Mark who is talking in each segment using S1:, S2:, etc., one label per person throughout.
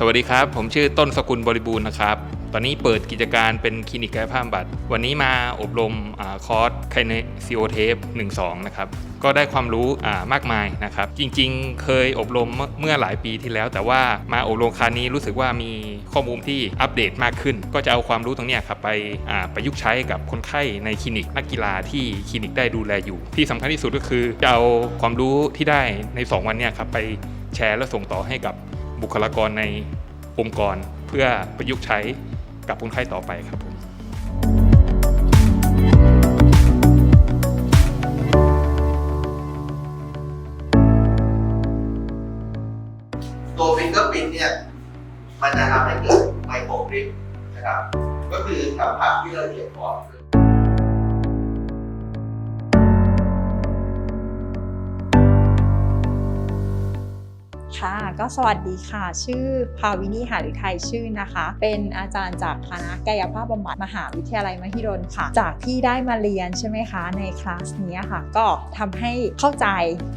S1: สวัสดีครับ ผมชื่อต้นสกุลบริบูรณ์นะครับ ตอนนี้เปิดกิจการเป็นคลินิกกายภาพบำบัด วันนี้มาอบรมอคอร์สไคเนซิโอเทป12 นะครับ ก็ได้ความรู้อ่ามากมายนะครับ จริงๆ เคยอบรมเมื่อหลายปีที่แล้ว แต่ว่ามาอบรมคราวนี้รู้สึกว่ามีข้อมูลที่อัปเดตมากขึ้น ก็จะเอาความรู้ตรงนี้ครับไปอ่าประยุกต์ใช้กับคนไข้ในคลินิกนักกีฬาที่คลินิกได้ดูแลอยู่ ที่สำคัญที่สุดก็คือจะเอาความรู้ที่ได้ใน 2 วันเนี้ยครับไปแชร์และส่งต่อให้กับ บุคลากรในองค์กร เพื่อประยุกต์ใช้กับคนไข้ต่อไปครับผม
S2: ตัวฟิงเกอร์พินเนี่ยมันจะทำให้เกิดไมโครกริปนะครับ ก็คือสัมผัสที่ละเอียดอ่อน
S3: ค่ะ ก็สวัสดีค่ะ ชื่อภาวินีหาฤทัยชื่อนะคะ เป็นอาจารย์จากคณะกายภาพบำบัดมหาวิทยาลัยมหิดลค่ะ จากที่ได้มาเรียนใช่ไหมคะในคลาสนี้ค่ะ ก็ทำให้เข้าใจ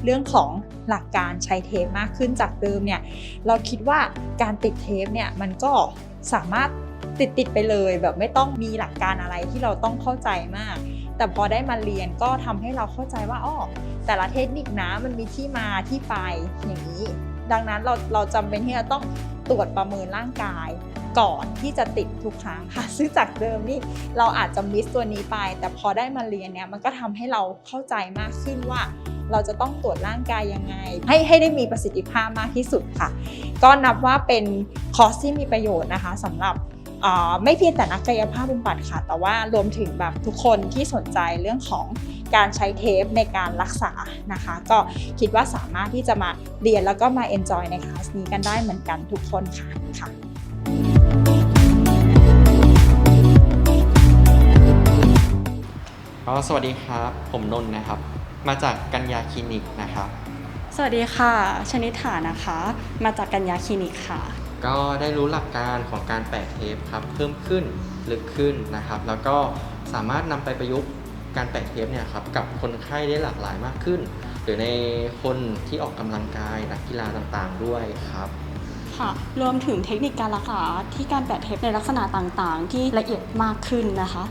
S3: เรื่องของหลักการใช้เทปมากขึ้นจากเดิมเนี่ยเราคิดว่าการติดเทปเนี่ยมันก็สามารถติดติดไปเลยแบบไม่ต้องมีหลักการอะไรที่เราต้องเข้าใจมาก แต่พอได้มาเรียนก็ทำให้เราเข้าใจว่าอ้อแต่ละเทคนิคนะมันมีที่มาที่ไปอย่างนี้ ดังนั้นเราเราจำเป็นที่จะต้องตรวจประเมินร่างกายก่อนที่จะติดทุกครั้งค่ะ ซึ่งจากเดิมนี่เราอาจจะมิสตัวนี้ไป แต่พอได้มาเรียนเนี่ยมันก็ทำให้เราเข้าใจมากขึ้นว่า เราจะต้องตรวจร่างกายยังไง ให้ให้ได้มีประสิทธิภาพมากที่สุดค่ะ ก็นับว่าเป็นคอร์สที่มีประโยชน์นะคะสำหรับ ไม่เพียงแต่นักกายภาพบำบัดค่ะ แต่ว่ารวมถึงแบบทุกคนที่สนใจเรื่องของการใช้เทปในการรักษานะคะ ก็คิดว่าสามารถที่จะมาเรียนแล้วก็มาเอนจอยในคลาสนี้กันได้เหมือนกันทุกคนค่ะค่ะ
S4: ก็สวัสดีครับ ผมนนท์นะครับ มาจากกัญญาคลินิกนะครับ
S5: สวัสดีค่ะ ชนิฐานะคะ มาจากกัญญาคลินิกค่ะ
S4: ก็ได้รู้หลักการของการแปะเทปครับเพิ่มขึ้นลึกขึ้นนะครับ แล้วก็สามารถนำไปประยุกต์การแปะเทปเนี่ยครับกับคนไข้ได้หลากหลายมากขึ้น หรือในคนที่ออกกำลังกายนักกีฬาต่างๆด้วยครับ
S5: ค่ะรวมถึงเทคนิคการรักษาที่การแปะเทปในลักษณะต่างๆ ที่ละเอียดมากขึ้นนะคะ